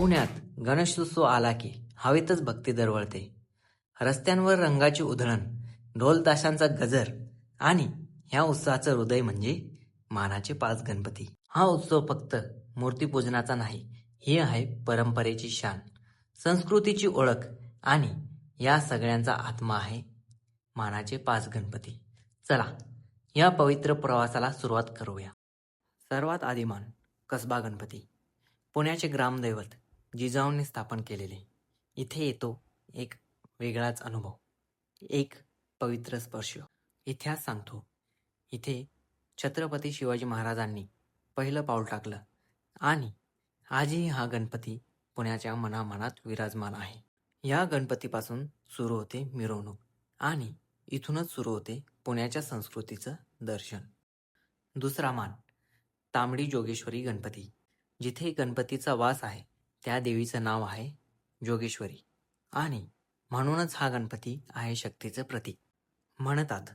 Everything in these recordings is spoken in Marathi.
पुण्यात गणेशोत्सव आला की हवेतच भक्ती दरवळते. रस्त्यांवर रंगाची उधळण ढोल ताशांचा गजर आणि ह्या उत्सवाचं हृदय म्हणजे मानाचे पाच गणपती. हा उत्सव फक्त मूर्तीपूजनाचा नाही ही आहे परंपरेची शान. संस्कृतीची ओळख आणि या सगळ्यांचा आत्मा आहे मानाचे पाच गणपती. चला या पवित्र प्रवासाला सुरुवात करूया. सर्वात आदिमान कसबा गणपती पुण्याचे ग्रामदैवत जिजाऊंनी स्थापन केलेले. इथे येतो एक वेगळाच अनुभव. एक पवित्र स्पर्श. इतिहास सांगतो. इथे छत्रपती शिवाजी महाराजांनी पहिलं पाऊल टाकलं आणि आजही हा गणपती पुण्याच्या मनामनात विराजमान आहे. या गणपतीपासून सुरू होते मिरवणूक आणि इथूनच सुरू होते पुण्याच्या संस्कृतीचं दर्शन. दुसरा मान तांबडी जोगेश्वरी गणपती जिथे गणपतीचा वास आहे. त्या देवीचं नाव आहे जोगेश्वरी. आणि म्हणूनच हा गणपती आहे शक्तीचं प्रतीक. म्हणतात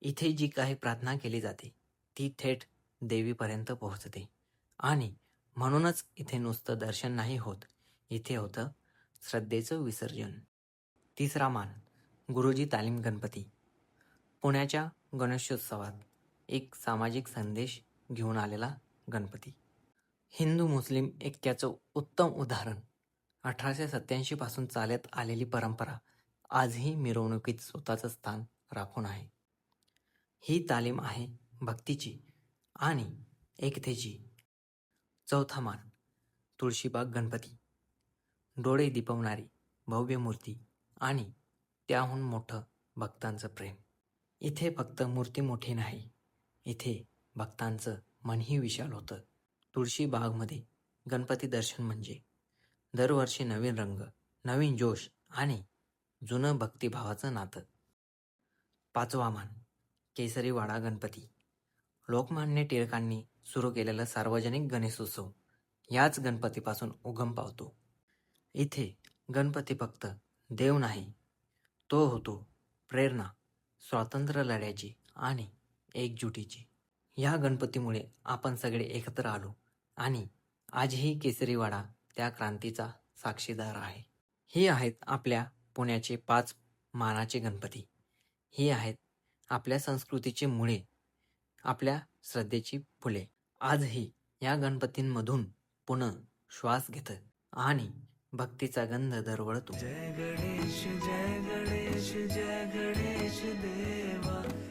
इथे जी काही प्रार्थना केली जाते ती थेट देवीपर्यंत पोहोचते. आणि म्हणूनच इथे नुसतं दर्शन नाही होत. इथे होतं श्रद्धेचं विसर्जन. तिसरा मान गुरुजी तालीम गणपती. पुण्याच्या गणेशोत्सवात एक सामाजिक संदेश घेऊन आलेला गणपती. हिंदू मुस्लिम ऐक्याचं उत्तम उदाहरण. अठराशे सत्याऐंशी पासून चालत आलेली परंपरा आजही मिरवणुकीत स्वतःचं स्थान राखून आहे. ही तालीम आहे भक्तीची आणि एकतेची. चौथा मान तुळशीबाग गणपती. डोळे दिपवणारी भव्य मूर्ती आणि त्याहून मोठं भक्तांचं प्रेम. इथे फक्त मूर्ती मोठी नाही इथे भक्तांचं मनही विशाल होतं. तुळशी बागमध्ये गणपती दर्शन म्हणजे. दरवर्षी नवीन रंग नवीन जोश आणि जुनं भक्तिभावाचं नातं. पाचवा मान केसरीवाडा गणपती. लोकमान्य टिळकांनी सुरू केलेला सार्वजनिक गणेशोत्सव याच गणपतीपासून उगम पावतो. इथे गणपती फक्त देव नाही तो होतो प्रेरणा स्वातंत्र्य लढ्याची आणि एकजुटीची. या गणपतीमुळे आपण सगळे एकत्र आलो. आणि आजही केसरीवाडा त्या क्रांतीचा साक्षीदार आहे. ही आहेत आपल्या पुण्याचे पाच मानाचे गणपती. ही आहेत आपल्या संस्कृतीचे मुळे आपल्या श्रद्धेची फुले. आजही या गणपतींमधून पुन्हा श्वास घेत आणि भक्तीचा गंध दरवळतो. जय गणेश जय गणेश जय गणेश देवा.